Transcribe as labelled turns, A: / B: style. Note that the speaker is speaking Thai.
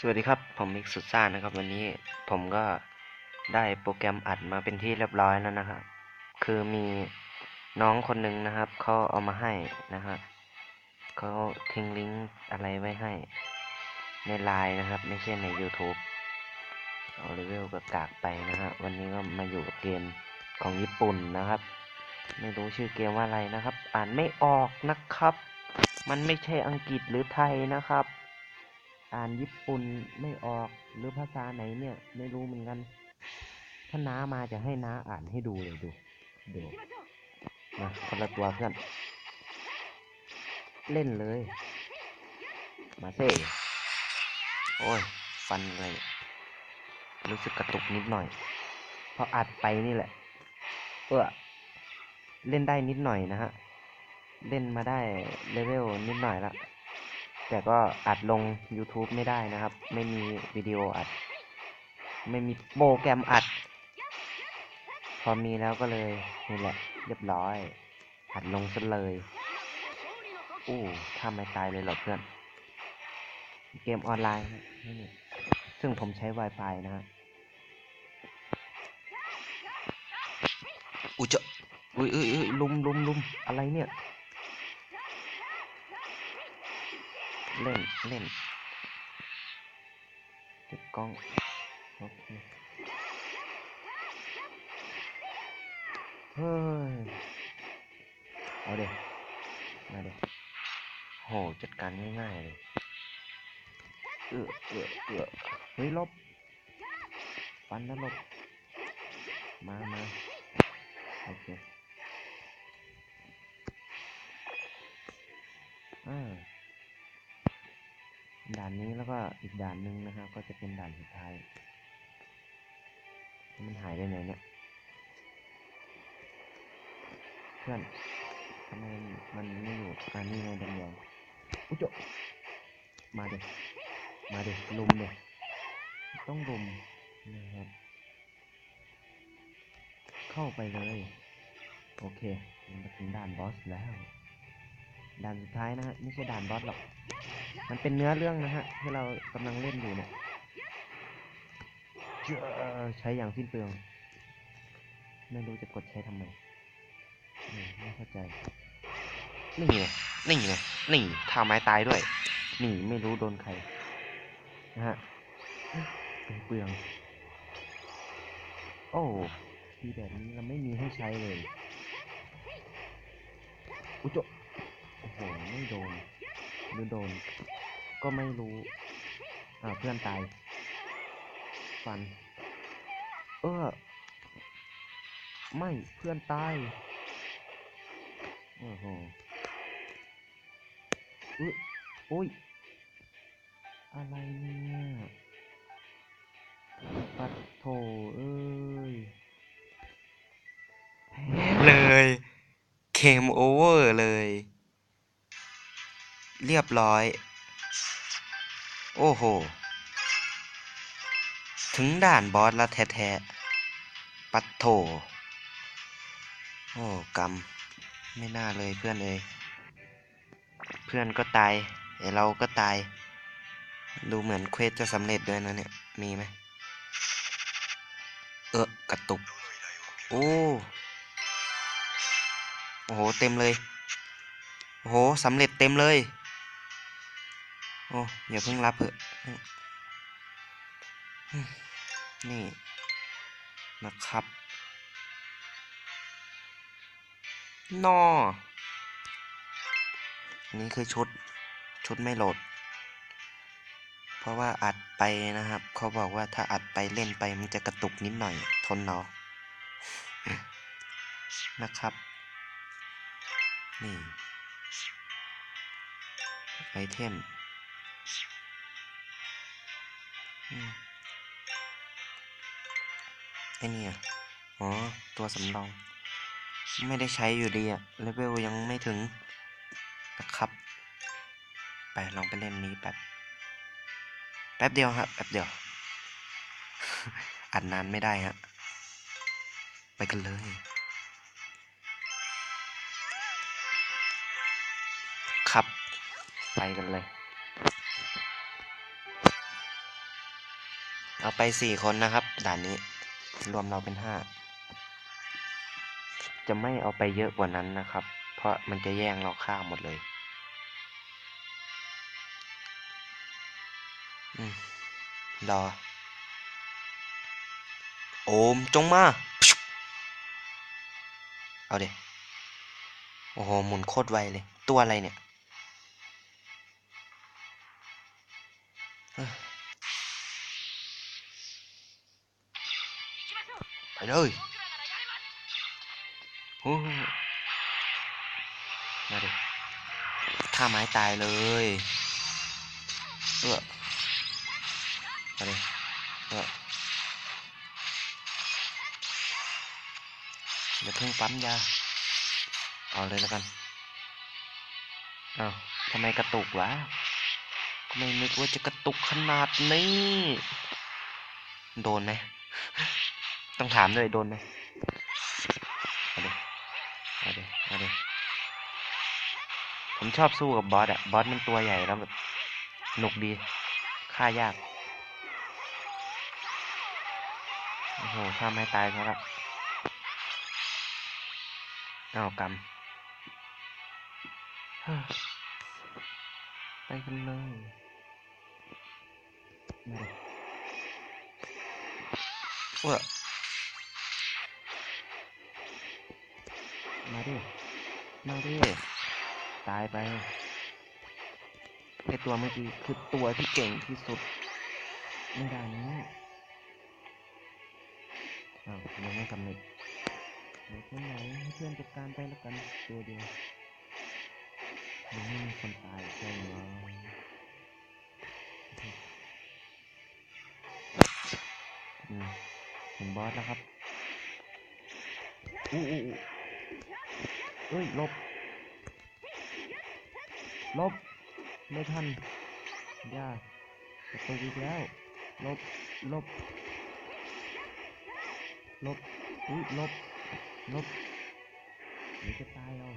A: สวัสดีครับ ผมมิกสุดซ่านะครับ วันนี้ผมก็ได้โปรแกรมอัดมาเป็นที่เรียบร้อยแล้วนะครับ คือมีน้องคนหนึ่งนะครับเขาเอามาให้นะครับเขาทิ้งลิงก์อะไรไว้ให้ ในไลน์นะครับ ไม่ใช่ใน YouTube เอาเลเวลกับกากไปนะฮะวันนี้ก็มาอยู่กับเกมของญี่ปุ่นนะครับ ไม่รู้ชื่อเกมว่าอะไรนะครับ อ่านไม่ออกนะครับ มันไม่ใช่อังกฤษหรือไทยนะครับ อ่านญี่ปุ่นไม่ออกหรือภาษาไหนเนี่ย ไม่รู้เหมือนกัน ถ้าน้ามาจะให้น้าอ่านให้ดูเลยดูดูมาคนละตัวเพื่อน เล่นเลย มาเซ่โอ้ย ฟันอะไรเนี่ยรู้สึกกระตุกนิดหน่อย เพราะอัดไปนี่แหละ เออเล่นได้นิดหน่อยนะฮะ เล่นมาได้เลเวลนิดหน่อยละ แต่ก็อัดลง YouTube ไม่ได้นะครับ ไม่มีวิดีโออัด ไม่มีโปรแกรมอัด พอมีแล้วก็เลยนี่แหละ เรียบร้อย อัดลงซะเลยอู้ถ้าไม่ตายเลยเหรอเพื่อน เกมออนไลน์นี่ซึ่งผมใช้ Wi-Fi นะฮะอุ้ยจะอุ้ยอ้ยเอ้ยลุมลุมลุมอะไรเนี่ย เล่นเล่นเก็บกล้องโอเคเฮ้ยเอาเด็มาเด็โหจัดการง่ายๆเลยเออเออเออเฮ้ยลบฟันแล้วลบมามาโอเค อีกด่านหนึ่งนะครับ ก็จะเป็นด่านสุดท้าย มันหายไปไหนเนี่ยเพื่อนทำไมมันไม่อยู่อันนี้ไงแดงๆอุ้ยจมาเด็กมาเด็กลุมเด็กต้องลุมนะครับ เข้าไปเลย โอเคมาถึงด่านบอสแล้ว ด่านสุดท้ายนะฮะไม่ใช่ด่านบอสหรอก มันเป็นเนื้อเรื่องนะฮะ ที่เรากำลังเล่นอยู่เนี่ยเจ้อใช้อย่างสิ้นเปลือง ไม่รู้จะกดใช้ทำไมไม่เข้าใจนี่ไงนี่ไงนี่ท่าไม้ตายด้วย นี่ไม่รู้โดนใครนะฮะเป็นเปลือง โอ้ทีแบบนี้เราไม่มีให้ใช้เลย อุยจะโอ้โห ไม่โดน รือโดน ก็ไม่รู้อ่าเพื่อนตาย ฟัน เออ ไม่เพื่อนตายโอ้โหอุ้ยอุ้ย อะไรเนี่ยปัดโถเอ้ย เลยเคมโอเวอร์เลย เรียบร้อย โอ้โห ถึงด่านบอสแล้วแท้ๆ ปัดโถ โอ้กรรม ไม่น่าเลยเพื่อนเอยเพื่อนก็ตายไอเราก็ตาย ดูเหมือนเควสจะสำเร็จด้วยนะเนี่ย มีไหม เออกระตุก โอ้โอ้โห เต็มเลย โอ้โห สำเร็จเต็มเลย โอ้อย่าเพิ่งรับเถอะนี่นะครับ นอ นี่คือชุด ชุดไม่โหลด เพราะว่าอัดไปนะครับ เขาบอกว่าถ้าอัดไปเล่นไปมันจะกระตุกนิดหน่อย ทนเอาะนะครับ นี่ ไอเทม ไอเนี่ยอ๋อ ตัวสำรอง ไม่ได้ใช้อยู่ดีอะเลเวลยังไม่ถึงนะครับ ไปลองไปเล่นนี้แป๊บ แป๊บเดียวครับแป๊บเดียว อัดนานไม่ได้ฮะ ไปกันเลย ครับ ไปกันเลย เอาไปสี่คนนะครับ ด่านนี้ รวมเราเป็นห้าจะไม่เอาไปเยอะกว่านั้นนะครับ เพราะมันจะแย่งเราฆ่าวหมดเลยรอ โอมจงมา เอาเด็โอ้โห หมุนโคตรไวเลย ตัวอะไรเนี่ย ไปเลยโอ้มาดิท่าไม้ตายเลยเออมาดิเออเดี๋ยวเพิ่งปั๊มยา เอาเลยแล้วกัน เอาทำไมกระตุกวะก็ไม่นึกว่าจะกระตุกขนาดนี้ โดนไหม ต้องถามด้วยโดนไหมเอาดิเอาดิเอาดิผมชอบสู้กับบอสอะบอสมันตัวใหญ่แล้วแบบหนุกดีฆ่ายากโอ้โหถ้าไม่ตายเขาละเอากำฮ่าไปกันเลยเว้อมา ดิมาดิตายไปไอตัวเมื่อกี้คือตัวที่เก่งที่สุดในด่านนี้อ้าวยังไม่สำเร็จเดี๋ยวคนไหนให้เพื่อนจัดการไปแล้วกันตัวเดียวยังไม่มีคนตายใช่ไหมอืมบอสแล้วครับอู้อู้ เฮ้ยลบ ลบ ไม่ทันย่าประตูอีกแล้ว ลบ ลบ ลบอุ้ยลบ ลบเดี๋ยวจะตายเอา